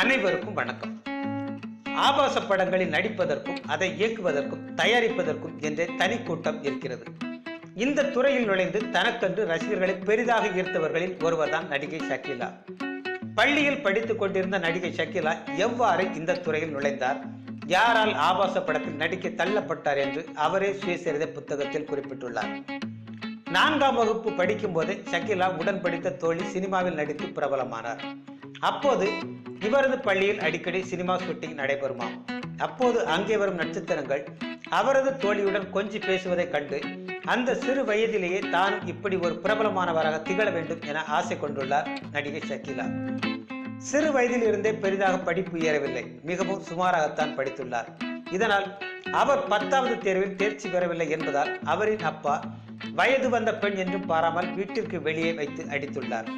அனைவருக்கும் வணக்கம். ஆபாச படங்களில் நடிப்பதற்கும் அதை இயக்குவதற்கும் தயாரிப்பதற்கும் என்றே தனி கூட்டம் இருக்கிறது. இந்த துறையில் நுழைந்து தனக்கென்று ரசிகர்களை பெரிதாக ஈர்த்தவர்களில் ஒருவர்தான் நடிகை ஷக்கீலா. பள்ளியில் படித்துக் கொண்டிருந்த நடிகை ஷக்கீலா எவ்வாறு இந்த துறையில் நுழைந்தார்? யாரால் ஆபாச படத்தில் நடிக்க தள்ளப்பட்டார் என்று அவரே சுயசரிதை புத்தகத்தில் குறிப்பிட்டுள்ளார். நான்காம் வகுப்பு படிக்கும் போதே ஷக்கீலா உடன் படித்த தோழி சினிமாவில் நடித்து பிரபலமானார். அப்போது இவரது பள்ளியில் அடிக்கடி சினிமா ஷூட்டிங் நடைபெறுமாம். அப்போது அங்கே வரும் நட்சத்திரங்கள் அவரது தோழியுடன் கொஞ்சி பேசுவதைக் கண்டு அந்த சிறு வயதிலேயே தானும் இப்படி ஒரு பிரபலமானவராக திகழ வேண்டும் என ஆசை கொண்டுள்ளார் நடிகை ஷக்கீலா. சிறு வயதில் இருந்தே பெரிதாக படிப்பு ஏறவில்லை. மிகவும் சுமாராகத்தான் படித்துள்ளார். இதனால் அவர் பத்தாவது தேர்வில் தேர்ச்சி பெறவில்லை என்பதால் அவரின் அப்பா வயது வந்த பெண் என்றும் பாராமல் வீட்டிற்கு வெளியே வைத்து அடித்துள்ளார்.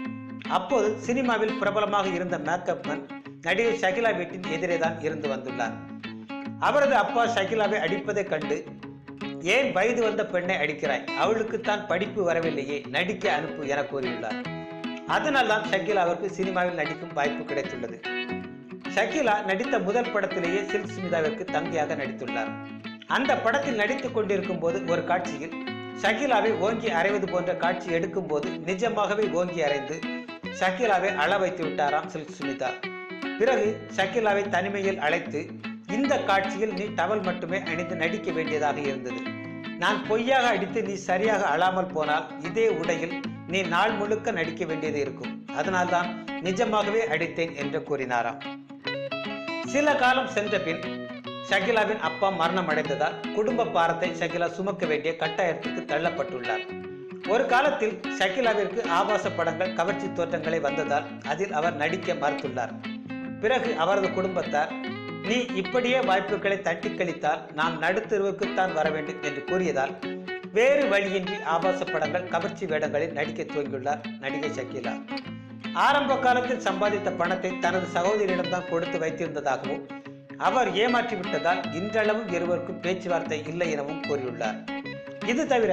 அப்போது சினிமாவில் பிரபலமாக இருந்த மேக்கப் மேன் நடிகை ஷகிலா வீட்டின் எதிரே தான் இருந்து வந்துள்ளார். அவரது அப்பா ஷகிலாவை அடிப்பதைக் கண்டு ஏன் வயது வந்த பெண்ணை அடிக்கிறாய்? அவளுக்குத்தான் படிப்பு வரவில்லையே நடிக்க அனுப்பு என கூறியுள்ளார். அதனால் தான் ஷகிலாவிற்கு சினிமாவில் நடிக்கும் வாய்ப்பு கிடைத்துள்ளது. ஷகிலா நடித்த முதல் படத்திலேயே சில்க் சுமிதாவிற்கு தங்கையாக நடித்துள்ளார். அந்த படத்தில் நடித்துக் கொண்டிருக்கும் போது ஒரு காட்சியில் ஷகிலாவை ஓங்கி அறைவது போன்ற காட்சி எடுக்கும் போது நிஜமாகவே ஓங்கி அறைந்து ஷகிலாவை அள வைத்து விட்டாராம் சில்க் சுமிதா. பிறகு ஷகிலாவை தனிமையில் அழைத்து இந்த காட்சியில் நீ டவல் மட்டுமே அணிந்து நடிக்க வேண்டியதாக இருந்தது. நான் பொய்யாக அடித்து நீ சரியாக அழாமல் போனால் இதே உடையில் நீ நாள் முழுக்க நடிக்க வேண்டியது இருக்கும். அதனால்தான் நிஜமாகவே அடித்தேன் என்று கூறினாராம். சில காலம் சென்ற பின் ஷகிலாவின் அப்பா மரணம் அடைந்ததால் குடும்ப பாரத்தை ஷகிலா சுமக்க வேண்டிய கட்டாயத்துக்கு தள்ளப்பட்டுள்ளார். ஒரு காலத்தில் ஷகிலாவிற்கு ஆபாச படங்கள் கவர்ச்சி தோற்றங்களை வந்ததால் அதில் அவர் நடிக்க மறுத்துள்ளார். பிறகு அவரது குடும்பத்தார் நீ இப்படியே வாய்ப்புகளை தட்டி கழித்தால் நாம் நடுத்தருவுக்குத்தான் வர வேண்டும் என்று கூறியதால் வேறு வழியின்றி ஆபாச படங்கள் கவர்ச்சி வேடங்களில் நடிக்க துவங்கியுள்ளார் நடிகை ஷக்கீலா. ஆரம்ப காலத்தில் சம்பாதித்த பணத்தை தனது சகோதரியிடம்தான் கொடுத்து வைத்திருந்ததாகவும் அவர் ஏமாற்றி விட்டதால் இன்றளவும் இருவருக்கும் பேச்சுவார்த்தை இல்லை எனவும் கூறியுள்ளார். இது தவிர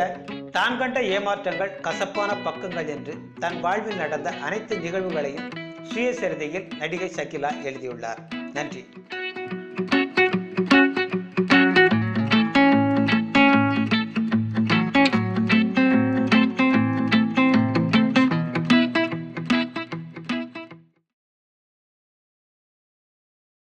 தான் கண்ட ஏமாற்றங்கள் கசப்பான பக்கங்கள் என்று தன் வாழ்வில் நடந்த அனைத்து நிகழ்வுகளையும் சுயசரிதையில் நடிகை ஷக்கிலா எழுதியுள்ளார். நன்றி.